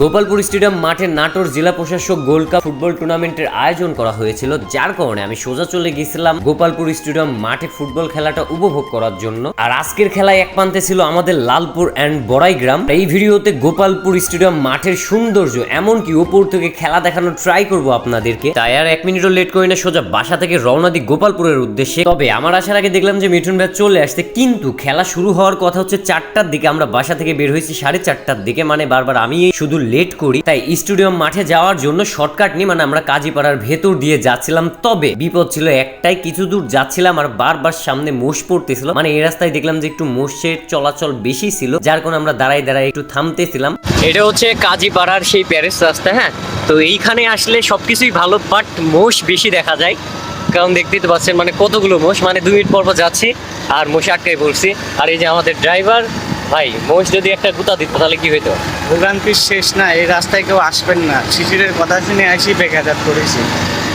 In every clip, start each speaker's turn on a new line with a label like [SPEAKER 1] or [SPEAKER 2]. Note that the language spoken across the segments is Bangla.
[SPEAKER 1] গোপালপুর স্টেডিয়াম মাঠে নাটোর জেলা প্রশাসক গোল্ড কাপ ফুটবল টুর্নামেন্টের আয়োজন করা হয়েছিল, যার কারণে আমি সোজা চলে গেছিলাম গোপালপুর স্টেডিয়াম মাঠে ফুটবল খেলাটা উপভোগ করার জন্য। আর আজকের খেলায় এক প্রান্তে ছিল আমাদের লালপুর অ্যান্ড বড়াইগ্রাম। এই ভিডিওতে গোপালপুর স্টেডিয়াম মাঠের সৌন্দর্য, এমনকি উপর থেকে খেলা দেখানোর ট্রাই করব আপনাদেরকে। তাই আর এক মিনিটও লেট করি না, সোজা বাসা থেকে রওনা দিই গোপালপুরের উদ্দেশ্যে। তবে আমার আসার আগে দেখলাম যে মিঠুন ভাই চলে আসছে, কিন্তু খেলা শুরু হওয়ার কথা হচ্ছে চারটার দিকে। আমরা বাসা থেকে বের হয়েছি সাড়ে চারটার দিকে মানে বারবার আমি শুধু লেট করি, তাই স্টেডিয়াম মাঠে যাওয়ার জন্য শর্টকাট নিয়ে মানে আমরা কাজীপাড়ার ভেতর দিয়ে যাচ্ছিলাম। তবে বিপদ ছিল একটাই, কিছু দূর যাচ্ছিলাম আর বারবার সামনে মোষ পড়তেছিল। মানে এই রাস্তায় দেখলাম যে একটু মোষের চলাচল বেশি ছিল, যার কারণে আমরা দাঁড়াই দাঁড়াই একটু থামতেছিলাম। এটা হচ্ছে কাজীপাড়ার সেই প্যারেস রাস্তা হ্যাঁ? তো এইখানে আসলে সবকিছুই ভালো বাট মোষ বেশি দেখা যায়। কারণ দেখতেই তো পাচ্ছেন মানে কতগুলো মোষ মানে দুই মিনিট পর পর যাচ্ছি আর মোষে আটকাই পড়ছি। আর এই যে আমাদের ড্রাইভার ভাই, মোষ যদি একটা গুতা দিত, তাহলে কি হইতো?
[SPEAKER 2] ভোগান্তির শেষ না এই রাস্তায় কেউ আসবেন না। শিশিরের কথা শুনে আসি বেকাজাত করেছি।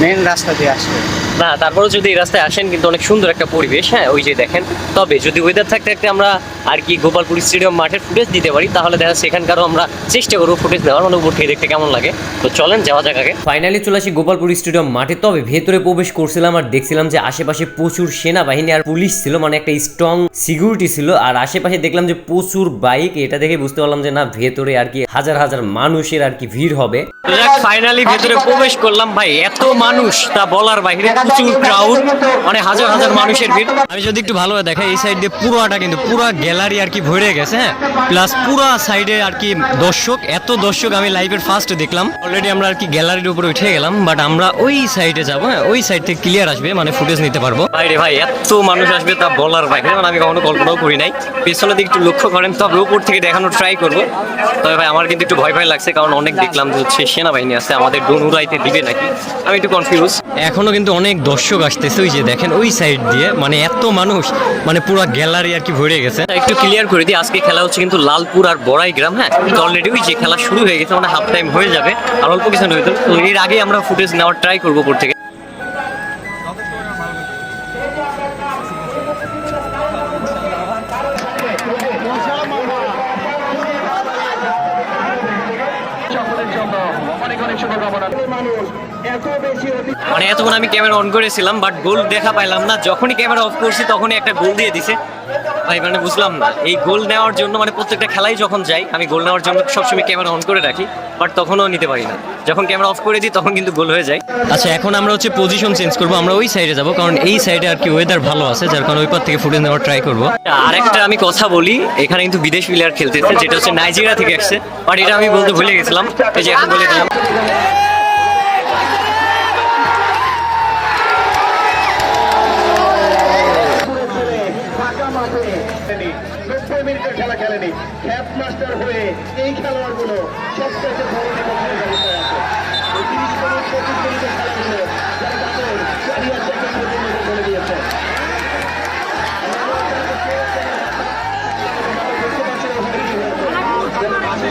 [SPEAKER 2] মেন রাস্তা দিয়ে আসবেন
[SPEAKER 1] না তারপরেও যদি এই রাস্তায় আসেন কিন্তু অনেক সুন্দর একটা পরিবেশ হ্যাঁ ওই যে দেখেন। তবে যদি ওয়েদার থাকতে থাকতে আমরা আর কি গোপালপুর স্টেডিয়াম মাঠের ফুটেজ দিতে পারি তাহলে দেখা সেখানকারও আমরা চেষ্টা করব ফুটেজ দেওয়ার। মানে উপর থেকে দেখতে কেমন লাগে। তো চলেন যাওয়া যাক আগে। ফাইনালি চলে আসি গোপালপুর স্টেডিয়াম মাঠে। তবে ভেতরে প্রবেশ করছিলাম আর দেখছিলাম যে আশেপাশে প্রচুর সেনাবাহিনী আর পুলিশ ছিল। মানে একটা স্ট্রং সিকিউরিটি ছিল। আর আশেপাশে দেখলাম যে প্রচুর বাইক এটা দেখে বুঝতে পারলাম যে না ভেতরে আর কি হাজার হাজার মানুষের আর কি ভিড় হবে। ফাইনালি ভেতরে প্রবেশ করলাম ভাই। এত মানুষ তা বলার বাইরে প্রচুর ক্রাউড মানে হাজার হাজার মানুষের ভিড়। আমি যদি একটু ভালোভাবে দেখাই এই সাইড দিয়ে পুরোটা কিন্তু পুরো গ্যালারি আর কি ভরে গেছে হ্যাঁ? প্লাস পুরো সাইডে আর কি দর্শক এত দর্শক আমি লাইভের ফার্স্ট দেখলাম। অলরেডি আমরা আর কি গ্যালারির উপরে উঠে গেলাম বাট আমরা ওই সাইডে যাব হ্যাঁ? ওই সাইড থেকে ক্লিয়ার আসবে মানে ফুটেজ নিতে পারব। বাইরে ভাই এত মানুষ আসবে তা বলার বাইরে মানে আমি কখনো কল্পনাও করি নাই। পেছনের দিকে একটু লক্ষ্য করেন তবে উপর থেকে দেখানোর ট্রাই করব। তবে ভাই আমার কিন্তু একটু ভয় ভয় লাগছে কারণ অনেক দেখলাম যে হচ্ছে সেনাবাহিনী আছে আমাদের ডোন উড়াইতে দিবে নাকি? আমি একটু কনফিউজ এখনও কিন্তু অনেক দর্শক আসতেছে ওই যে দেখেন ওই সাইড দিয়ে মানে এত মানুষ মানে পুরো গ্যালারি আর কি ভরে গেছে। একটু ক্লিয়ার করে দিই আজকে খেলা হচ্ছে কিন্তু লালপুর আর বড়াই গ্রাম হ্যাঁ? অলরেডি ওই যে খেলা শুরু হয়ে গেছে মানে হাফ টাইম হয়ে যাবে আর অল্প কিছু হইতো তো এর আগে আমরা ফুটেজ নেওয়ার ট্রাই করব উপর থেকে। মানে এতক্ষণ আমি ক্যামেরা অন করেছিলাম বাট গোল দেখা পাইলাম না। যখনই ক্যামেরা অফ করছি তখনই একটা গোল দিয়ে দিছে। ভাই মানে বুঝলাম না। এই গোল নেওয়ার জন্য মানে প্রত্যেকটা খেলাই যখন যাই আমি গোল নেওয়ার জন্য সবসময় ক্যামেরা অন করে রাখি বাট তখনও নিতে পারি না। যখন ক্যামেরা অফ করে দিই তখন কিন্তু গোল হয়ে যায়। আচ্ছা এখন আমরা হচ্ছে পজিশন চেঞ্জ করব। আমরা ওই সাইডে যাব কারণ এই সাইডে আর কি ওয়েদার ভালো আছে যার কারণে ওই পার থেকে ফুটে নেওয়ার ট্রাই করব। আরেকটা আমি কথা বলি এখানে কিন্তু বিদেশ প্লেয়ার খেলতেছে যেটা হচ্ছে নাইজেরিয়া থেকে আসছে। বাট এটা আমি বলতে ভুলে গেছিলাম এই যে এখন বলে দিলাম।
[SPEAKER 3] মাঠে নব্বই খেলা খেলেনি। খ্যাপ মাস্টার হয়ে এই খেলোয়াড়গুলো সবচেয়ে বড় নিবন্ধনের অবস্থায় আছে। তিরিশ মিনিট, পঁচিশ মিনিটের খেলাগুলো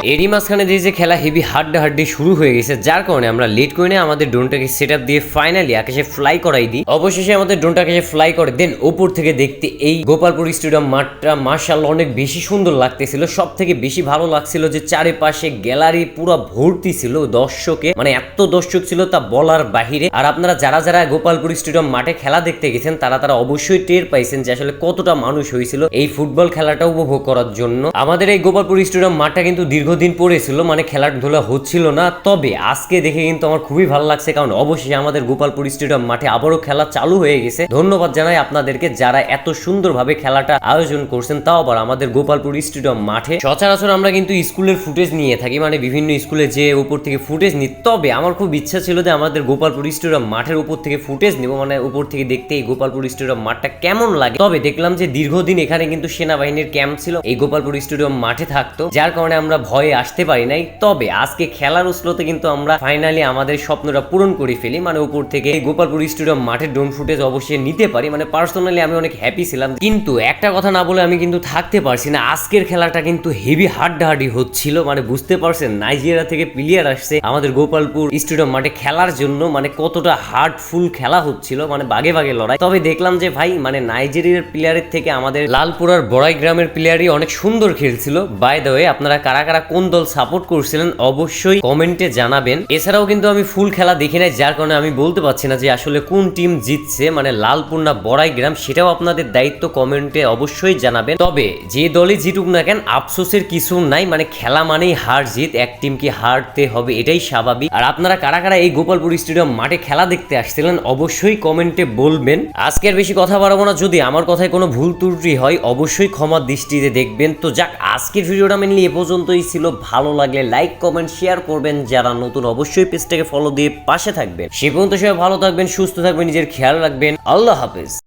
[SPEAKER 1] এরই মাঝখানে দিয়ে যে খেলা হেভি হাড্ডা হাড্ডি শুরু হয়ে গেছে, যার কারণে আমরা লেট করে নিয়ে আমাদের ড্রোনটাকে সেট আপ দিয়ে ফাইনালি আকাশে ফ্লাই করাই দিই। অবশেষে আমাদের ড্রোনটা আকাশে ফ্লাই করে দেন ওপর থেকে দেখতে এই গোপালপুর স্টেডিয়াম মাঠটা মার্শাল অনেক বেশি সুন্দর লাগতেছিল। সব থেকে বেশি ভালো লাগছিল যে চারিপাশে গ্যালারি পুরো ভর্তি ছিল দর্শকে। মানে এত দর্শক ছিল তা বলার বাহিরে। আর আপনারা যারা যারা গোপালপুর স্টেডিয়াম মাঠে খেলা দেখতে গেছেন, তারা তারা অবশ্যই টের পাইছেন যে আসলে কতটা মানুষ হয়েছিল এই ফুটবল খেলাটা উপভোগ করার জন্য। আমাদের এই গোপালপুর স্টেডিয়াম মাঠটা কিন্তু দীর্ঘদিন পড়েছিল মানে খেলাধুলা হচ্ছিল না। তবে আজকে দেখে কিন্তু আমার খুবই ভালো লাগছে, কারণ অবশ্যই আমাদের গোপালপুর স্টেডিয়াম মাঠে আবারও খেলা চালু হয়ে গেছে। ধন্যবাদ জানাই আপনাদেরকে যারা এত সুন্দরভাবে খেলাটা আয়োজন করছেন, তাও আবার আমাদের গোপালপুর স্টেডিয়াম মাঠে। সচরাচর আমরা কিন্তু স্কুলের ফুটেজ নিয়ে থাকি মানে বিভিন্ন স্কুলে যে উপর থেকে ফুটেজ নিই। তবে আমার খুব ইচ্ছা ছিল যে আমাদের গোপালপুর স্টেডিয়াম মাঠের উপর থেকে ফুটেজ নিব মানে উপর থেকে দেখতে এই গোপালপুর স্টেডিয়াম মাঠটা কেমন লাগে। তবে দেখলাম যে দীর্ঘদিন এখানে কিন্তু সেনাবাহিনীর ক্যাম্প ছিল, এই গোপালপুর স্টেডিয়াম মাঠে থাকতো, যার কারণে আমরা ভয়ে আসতে পারি নাই। তবে আজকে খেলার উসলোতে কিন্তু আমরা ফাইনালি আমাদের স্বপ্নটা পূরণ করে ফেলি। মানে উপর থেকে গোপালপুর স্টেডিয়াম মাঠের ড্রোন ফুটেজ অবশ্যই নিতে পারি। মানে পার্সোনালি আমি অনেক হ্যাপি ছিলাম। কিন্তু একটা কথা না বলে আমি কিন্তু থাকতে পারছি না। আজকের খেলাটা কিন্তু হেভি হাড্ডাহাড্ডি হচ্ছিল। মানে বুঝতে পারছেন নাইজেরিয়া থেকে প্লেয়ার আসছে। আমাদের গোপালপুর স্টেডিয়াম মাঠে খেলার জন্য মানে কতটা হার্ডফুল খেলা হচ্ছিল। মানে বাগে বাগে লড়াই। তবে দেখলাম যে ভাই মানে নাইজেরিয়ার প্লেয়ারের থেকে আমাদের লালপুরার বড়াই গ্রামের প্লেয়ারই অনেক সুন্দর খেলছিল। বাই দ্য ওয়ে আপনারা কারা কারা কোন দল সাপোর্ট করছিলেন অবশ্যই কমেন্টে জানাবেন। এছাড়াও কিন্তু আমি ফুল খেলা দেখি নাই, যার কারণে আমি বলতে পারছি না যে আসলে কোন টিম জিতছে মানে লালপুর বড়াই গ্রাম, সেটাও আপনাদের দায়িত্ব কমেন্টে অবশ্যই জানাবেন। তবে যে দলই জিতুক না কেন, আফসোসের কিছু নাই মানে খেলা মানেই হার জিত, এক টিমকে হারতে হবে, এটাই স্বাভাবিক। আর আপনারা কারা কারা এই গোপালপুর স্টেডিয়াম মাঠে খেলা দেখতে আসছিলেন, অবশ্যই কমেন্টে বলবেন। আজকের বেশি কথা বাড়াবো না, যদি আমার কথায় কোনো ভুল ত্রুটি হয়, অবশ্যই ক্ষমা দৃষ্টিতে দেখবেন। তো যাক, আজকের ভিডিওটা মেনলি এ পর্যন্তই ছিল ভালো লাগলে লাইক কমেন্ট শেয়ার করবেন। যারা নতুন অবশ্যই পেজটাকে ফলো দিয়ে পাশে থাকবেন। সে পর্যন্ত সবাই ভালো থাকবেন, সুস্থ থাকবেন, নিজের খেয়াল রাখবেন। আল্লাহ হাফেজ।